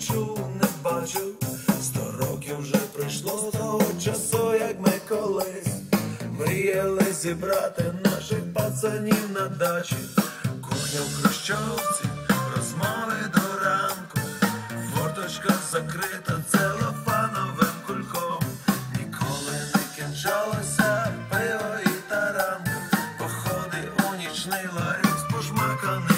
чув, не бачу, сто років вже пройшло з того часу, як ми колись мріяли зібрати наших пацанів на дачі, кухня в хрущовці, розмови до ранку, форточка закрита це целофановим кульком, ніколи не кінчалося пиво і таранку, походи у нічний ларі з.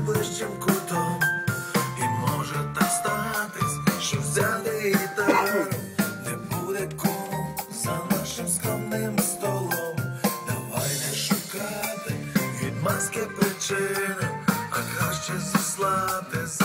найближчим кутом, і може так статись, що взяти і так не буде кому за нашим скромним столом. Давай не шукати від маски причини, а краще заслати.